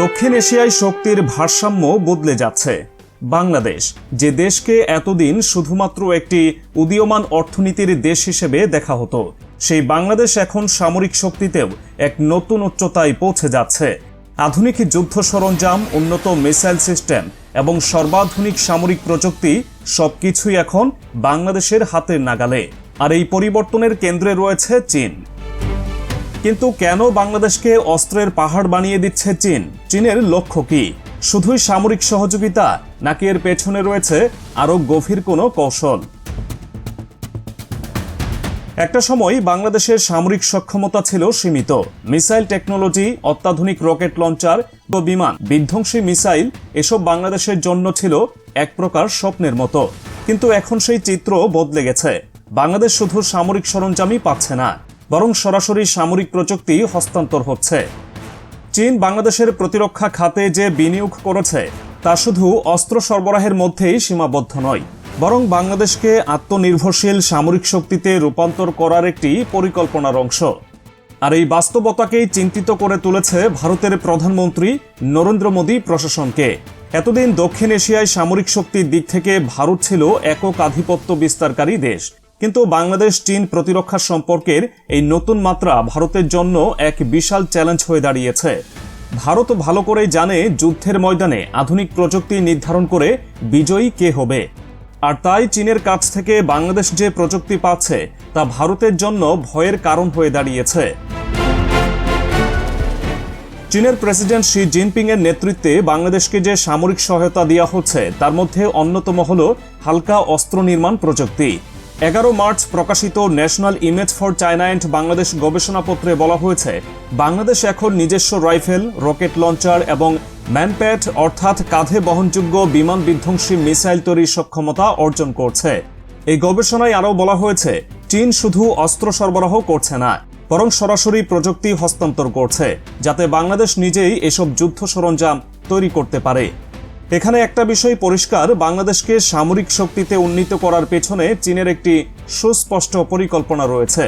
দক্ষিণ এশিয়ায় শক্তির ভারসাম্য বদলে যাচ্ছে। বাংলাদেশ, যে দেশকে এতদিন শুধুমাত্র একটি উদীয়মান অর্থনীতির দেশ হিসেবে দেখা হতো, সেই বাংলাদেশ এখন সামরিক শক্তিতেও এক নতুন উচ্চতায় পৌঁছে যাচ্ছে। আধুনিক যুদ্ধ সরঞ্জাম, উন্নত মিসাইল সিস্টেম এবং সর্বাধুনিক সামরিক প্রযুক্তি সবকিছুই এখন বাংলাদেশের হাতের নাগালে। আর এই পরিবর্তনের কেন্দ্রে রয়েছে চীন। কিন্তু কেন বাংলাদেশকে অস্ত্রের পাহাড় বানিয়ে দিচ্ছে চীন? চীনের লক্ষ্য কি? শুধুই সামরিক সহযোগিতা, নাকি এর পেছনে রয়েছে আরও গভীর কোনো কৌশল? একটা সময় বাংলাদেশের সামরিক সক্ষমতা ছিল সীমিত। মিসাইল টেকনোলজি, অত্যাধুনিক রকেট লঞ্চার ও বিমান, বিধ্বংসী মিসাইল এসব বাংলাদেশের জন্য ছিল এক প্রকার স্বপ্নের মতো। কিন্তু এখন সেই চিত্র বদলে গেছে। বাংলাদেশ শুধু সামরিক সরঞ্জামই পাচ্ছে না। বরং সরাসরি সামরিক প্রযুক্তি হস্তান্তর হচ্ছে। চীন বাংলাদেশের প্রতিরক্ষা খাতে যে বিনিয়োগ করেছে, তা শুধু অস্ত্র সরবরাহের মধ্যেই সীমাবদ্ধ নয়, বরং বাংলাদেশকে আত্মনির্ভরশীল সামরিক শক্তিতে রূপান্তর করার একটি পরিকল্পনার অংশ। আর এই বাস্তবতাকেই চিন্তিত করে তুলেছে ভারতের প্রধানমন্ত্রী নরেন্দ্র মোদী প্রশাসনকে। এতদিন দক্ষিণ এশিয়ায় সামরিক শক্তির দিক থেকে ভারত ছিল একক আধিপত্য বিস্তারকারী দেশ। কিন্তু বাংলাদেশ চীন প্রতিরক্ষা সম্পর্কের এই নতুন মাত্রা ভারতের জন্য এক বিশাল চ্যালেঞ্জ হয়ে দাঁড়িয়েছে। ভারত ভালো করেই জানে যুদ্ধের ময়দানে আধুনিক প্রযুক্তি নির্ধারণ করে বিজয়ী কে হবে। আর তাই চীনের কাছ থেকে বাংলাদেশ যে প্রযুক্তি পাচ্ছে, তা ভারতের জন্য ভয়ের কারণ হয়ে দাঁড়িয়েছে। চীনের প্রেসিডেন্ট শি জিনপিং এর নেতৃত্বে বাংলাদেশকে যে সামরিক সহায়তা দেওয়া হচ্ছে, তার মধ্যে অন্যতম হল হালকা অস্ত্র নির্মাণ প্রযুক্তি। এগারো মার্চ প্রকাশিত national image for China and Bangladesh গবেষণাপত্রে বলা হয়েছে, বাংলাদেশ এখন নিজস্ব রাইফেল, রকেট লঞ্চার এবং ম্যানপ্যাড অর্থাৎ কাঁধে বহনযোগ্য বিমান বিধ্বংসী মিসাইল তৈরির সক্ষমতা অর্জন করছে। এই গবেষণায় আরও বলা হয়েছে, চীন শুধু অস্ত্র সরবরাহ করছে না, বরং সরাসরি প্রযুক্তি হস্তান্তর করছে, যাতে বাংলাদেশ নিজেই এসব যুদ্ধ সরঞ্জাম তৈরি করতে পারে। এখানে একটা বিষয় পরিষ্কার, বাংলাদেশকে সামরিক শক্তিতে উন্নীত করার পেছনে চীনের একটি সুস্পষ্ট পরিকল্পনা রয়েছে।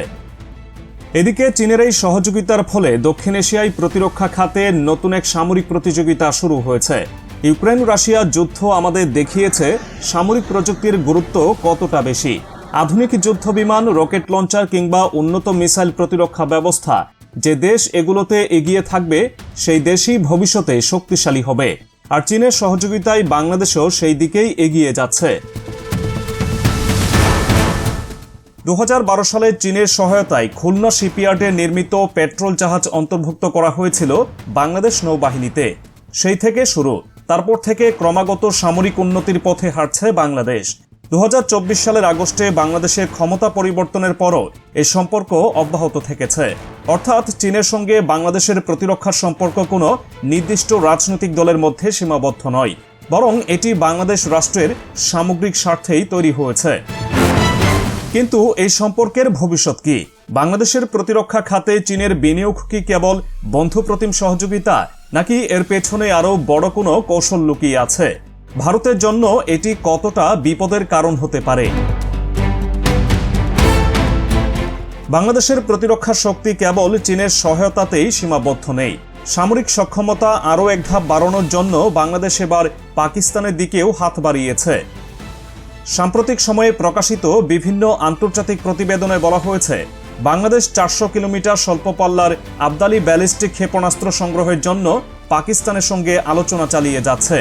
এদিকে চীনের এই সহযোগিতার ফলে দক্ষিণ এশিয়ায় প্রতিরক্ষা খাতে নতুন এক সামরিক প্রতিযোগিতা শুরু হয়েছে। ইউক্রেন, রাশিয়া যুদ্ধ আমাদের দেখিয়েছে সামরিক প্রযুক্তির গুরুত্ব কতটা বেশি। আধুনিক যুদ্ধ বিমান, রকেট লঞ্চার কিংবা উন্নত মিসাইল প্রতিরক্ষা ব্যবস্থা, যে দেশ এগুলোতে এগিয়ে থাকবে, সেই দেশই ভবিষ্যতে শক্তিশালী হবে। আর চীনের সহযোগিতায় বাংলাদেশও সেই দিকেই এগিয়ে যাচ্ছে। দু হাজার বারো সালে চীনের সহায়তায় খুলনা শিপইয়ার্ডে নির্মিত পেট্রোল জাহাজ অন্তর্ভুক্ত করা হয়েছিল বাংলাদেশ নৌবাহিনীতে। সেই থেকে শুরু। তারপর থেকে ক্রমাগত সামরিক উন্নতির পথে হাঁটছে বাংলাদেশ। দু হাজার চব্বিশ সালের আগস্টে বাংলাদেশের ক্ষমতা পরিবর্তনের পরও এই সম্পর্ক অব্যাহত থেকেছে। অর্থাৎ চীনের সঙ্গে বাংলাদেশের প্রতিরক্ষার সম্পর্ক কোনো নির্দিষ্ট রাজনৈতিক দলের মধ্যে সীমাবদ্ধ নয়, বরং এটি বাংলাদেশ রাষ্ট্রের সামগ্রিক স্বার্থেই তৈরি হয়েছে। কিন্তু এই সম্পর্কের ভবিষ্যৎ কি? বাংলাদেশের প্রতিরক্ষা খাতে চীনের বিনিয়োগ কি কেবল বন্ধুপ্রতিম সহযোগিতা, নাকি এর পেছনে আরও বড় কোনো কৌশল লুকিয়ে আছে? ভারতের জন্য এটি কতটা বিপদের কারণ হতে পারে? বাংলাদেশের প্রতিরক্ষা শক্তি কেবল চীনের সহায়তাতেই সীমাবদ্ধ নেই। সামরিক সক্ষমতা আরও এক ধাপ বাড়ানোর জন্য বাংলাদেশ এবার পাকিস্তানের দিকেও হাত বাড়িয়েছে। সাম্প্রতিক সময়ে প্রকাশিত বিভিন্ন আন্তর্জাতিক প্রতিবেদনে বলা হয়েছে, বাংলাদেশ চারশো কিলোমিটার স্বল্প পাল্লার আবদালি ব্যালিস্টিক ক্ষেপণাস্ত্র সংগ্রহের জন্য পাকিস্তানের সঙ্গে আলোচনা চালিয়ে যাচ্ছে।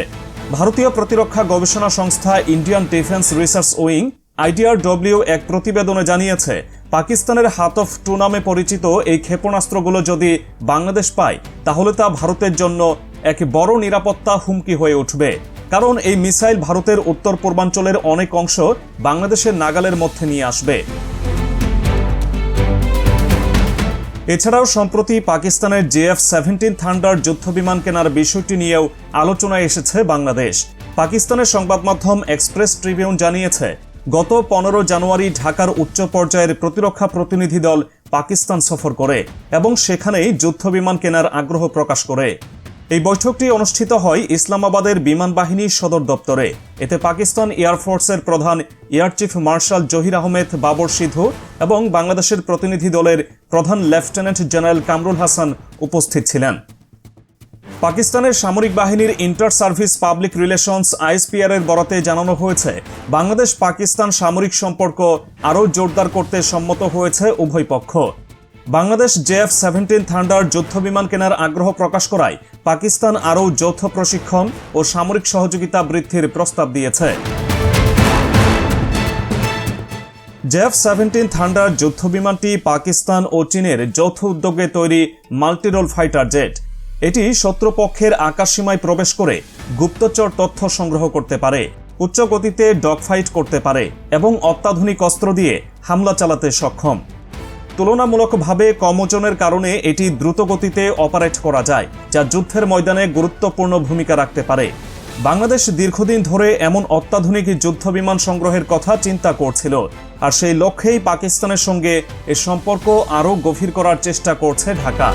ভারতীয় প্রতিরক্ষা গবেষণা সংস্থা Indian defence research wing, IDRW, এক প্রতিবেদনে জানিয়েছে, পাকিস্তানের হাত অফ টু নামে পরিচিত এই ক্ষেপণাস্ত্রগুলো যদি বাংলাদেশ পায়, তাহলে তা ভারতের জন্য এক বড় নিরাপত্তা হুমকি হয়ে উঠবে। কারণ এই মিসাইল ভারতের উত্তর পূর্বাঞ্চলের অনেক অংশ বাংলাদেশের নাগালের মধ্যে নিয়ে আসবে। এছাড়াও সম্প্রতি পাকিস্তানের জেএফ সেভেন্টিন থান্ডার যুদ্ধবিমান কেনার বিষয়টি নিয়েও আলোচনায় এসেছে বাংলাদেশ। পাকিস্তানের সংবাদ মাধ্যম এক্সপ্রেস ট্রিবিউন জানিয়েছে, গত পনেরো জানুয়ারি ঢাকার উচ্চ পর্যায়ের প্রতিরক্ষা প্রতিনিধি দল পাকিস্তান সফর করে এবং সেখানেই যুদ্ধবিমান কেনার আগ্রহ প্রকাশ করে। এই বৈঠকটি অনুষ্ঠিত হয় ইসলামাবাদের বিমান বাহিনীর সদর দপ্তরে। এতে পাকিস্তান এয়ারফোর্সের প্রধান air chief marshal Zaheer Ahmed, Babar Sidhu এবং বাংলাদেশের প্রতিনিধি দলের প্রধান লেফটেন্যান্ট জেনারেল কামরুল হাসান উপস্থিত ছিলেন। পাকিস্তানের সামরিক বাহিনীর inter service public relations ISPR এর বরাতে জানানো হয়েছে, বাংলাদেশ পাকিস্তান সামরিক সম্পর্ক আরও জোরদার করতে সম্মত হয়েছে উভয় পক্ষ। বাংলাদেশ জেএফ সেভেন্টিন থান্ডার যুদ্ধ বিমান কেনার আগ্রহ প্রকাশ করায় পাকিস্তান আরও যৌথ প্রশিক্ষণ ও সামরিক সহযোগিতা বৃদ্ধির প্রস্তাব দিয়েছে। জেফ সেভেন্টিন থান্ডার যুদ্ধ বিমানটি পাকিস্তান ও চীনের যৌথ উদ্যোগে তৈরি মাল্টিরোল ফাইটার জেট। এটি শত্রুপক্ষের আকাশসীমায় প্রবেশ করে গুপ্তচর তথ্য সংগ্রহ করতে পারে উচ্চ গতিতে ডগফাইট করতে পারে এবং অত্যাধুনিক অস্ত্র দিয়ে হামলা চালাতে সক্ষম। তুলনামূলকভাবে কম ওজনের কারণে এটি দ্রুত গতিতে অপারেট করা যায়, যা যুদ্ধের ময়দানে গুরুত্বপূর্ণ ভূমিকা রাখতে পারে। বাংলাদেশ দীর্ঘদিন ধরে এমন অত্যাধুনিক যুদ্ধ বিমান সংগ্রহের কথা চিন্তা করছিল, আর সেই লক্ষ্যেই পাকিস্তানের সঙ্গে এ সম্পর্ক আরও গভীর করার চেষ্টা করছে ঢাকা।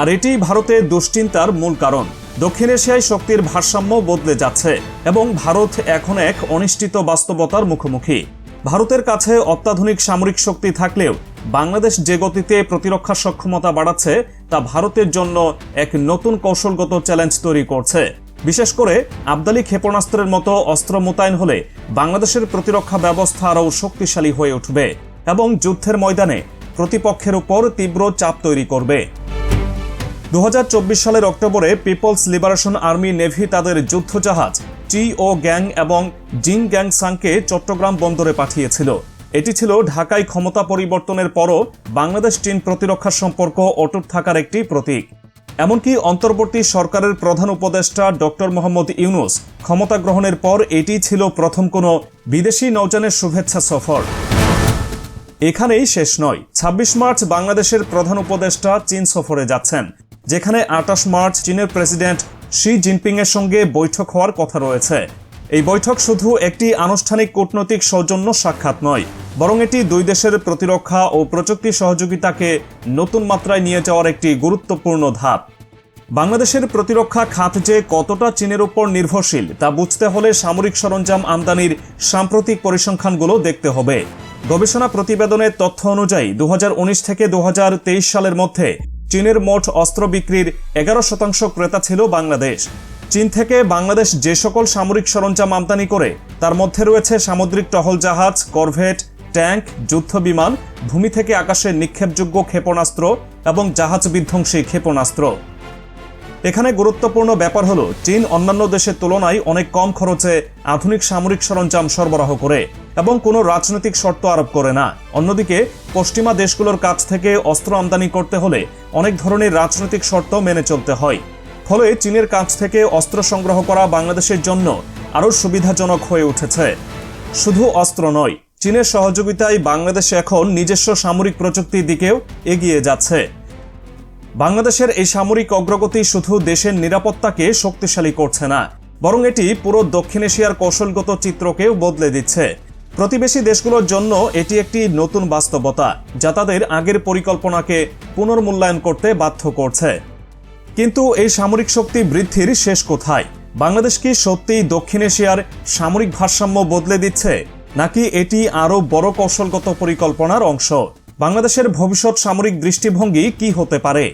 আর এটি ভারতের দুশ্চিন্তার মূল কারণ। দক্ষিণ এশিয়ায় শক্তির ভারসাম্য বদলে যাচ্ছে, এবং ভারত এখন এক অনিশ্চিত বাস্তবতার মুখোমুখি। ভারতের কাছে অত্যাধুনিক সামরিক শক্তি থাকলেও বাংলাদেশ যে গতিতে প্রতিরক্ষা সক্ষমতা বাড়াচ্ছে তা ভারতের জন্য এক নতুন কৌশলগত চ্যালেঞ্জ তৈরি করছে। বিশেষ করে আবদালি ক্ষেপণাস্ত্রের মতো অস্ত্র মোতায়েন হলে বাংলাদেশের প্রতিরক্ষা ব্যবস্থা আরও শক্তিশালী হয়ে উঠবে এবং যুদ্ধের ময়দানে প্রতিপক্ষের উপর তীব্র চাপ তৈরি করবে। দু হাজার চব্বিশ সালের অক্টোবরে পিপলস লিবারেশন আর্মি নেভি তাদের যুদ্ধজাহাজ টি ও গ্যাং এবং জিং গ্যাং সাংকে চট্টগ্রাম বন্দরে পাঠিয়েছিল। এটি ছিল ঢাকায় ক্ষমতা পরিবর্তনের পরও বাংলাদেশ চীন প্রতিরক্ষা সম্পর্ক অটুট থাকার একটি প্রতীক। এমনকি অন্তর্বর্তী সরকারের প্রধান উপদেষ্টা ডক্টর মোহাম্মদ ইউনুস ক্ষমতা গ্রহণের পর এটি ছিল প্রথম কোনো বিদেশি নৌযানের শুভেচ্ছা সফর। এখানেই শেষ নয় ২৬ মার্চ বাংলাদেশের প্রধান উপদেষ্টা চীন সফরে যাচ্ছেন, যেখানে আটাশ মার্চ চীনের প্রেসিডেন্ট শি জিনপিং এর সঙ্গে বৈঠক হওয়ার কথা রয়েছে। এই বৈঠক শুধু একটি আনুষ্ঠানিক কূটনৈতিক সৌজন্য সাক্ষাৎ নয় বরং এটি দুই দেশের প্রতিরক্ষা ও প্রযুক্তি সহযোগিতাকে নতুন মাত্রায় নিয়ে যাওয়ার একটি গুরুত্বপূর্ণ ধাপ। বাংলাদেশের প্রতিরক্ষা খাত যে কতটা চীনের উপর নির্ভরশীল, তা বুঝতে হলে সামরিক সরঞ্জাম আমদানির সাম্প্রতিক পরিসংখ্যানগুলো দেখতে হবে। গবেষণা প্রতিবেদনের তথ্য অনুযায়ী দু হাজার উনিশ থেকে দু হাজার তেইশ সালের মধ্যে চীনের মোট অস্ত্র বিক্রির এগারো শতাংশ ক্রেতা ছিল বাংলাদেশ। চীন থেকে বাংলাদেশ যে সকল সামরিক সরঞ্জাম আমদানি করে, তার মধ্যে রয়েছে সামুদ্রিক টহল জাহাজ, করভেট ট্যাঙ্ক, যুদ্ধ বিমান, ভূমি থেকে আকাশে নিক্ষেপযোগ্য ক্ষেপণাস্ত্র এবং জাহাজ বিধ্বংসী ক্ষেপণাস্ত্র। এখানে গুরুত্বপূর্ণ ব্যাপার হলো, চীন অন্যান্য দেশের তুলনায় অনেক কম খরচে আধুনিক সামরিক সরঞ্জাম সরবরাহ করে এবং কোনো রাজনৈতিক শর্ত আরোপ করে না। অন্যদিকে, পশ্চিমা দেশগুলোর কাছ থেকে অস্ত্র আমদানি করতে হলে অনেক ধরনের রাজনৈতিক শর্ত মেনে চলতে হয়। ফলে চীনের কাছ থেকে অস্ত্র সংগ্রহ করা বাংলাদেশের জন্য আরও সুবিধাজনক হয়ে উঠেছে। শুধু অস্ত্র নয় চীনের সহযোগিতায় বাংলাদেশ এখন নিজস্ব সামরিক প্রযুক্তির দিকেও এগিয়ে যাচ্ছে। বাংলাদেশের এই সামরিক অগ্রগতি শুধু দেশের নিরাপত্তাকে শক্তিশালী করছে না, বরং এটি পুরো দক্ষিণ এশিয়ার কৌশলগত চিত্রকেও বদলে দিচ্ছে। প্রতিবেশী দেশগুলোর জন্য এটি একটি নতুন বাস্তবতা, যা তাদের আগের পরিকল্পনাকে পুনর্মূল্যায়ন করতে বাধ্য করছে। কিন্তু এই সামরিক শক্তি বৃদ্ধির শেষ কোথায়? বাংলাদেশ কি সত্যিই দক্ষিণ এশিয়ার সামরিক ভারসাম্য বদলে দিচ্ছে? নাকি এটি আরও বড় কৌশলগত পরিকল্পনার অংশ? বাংলাদেশের ভবিষ্যৎ সামরিক দৃষ্টিভঙ্গি কি হতে পারে?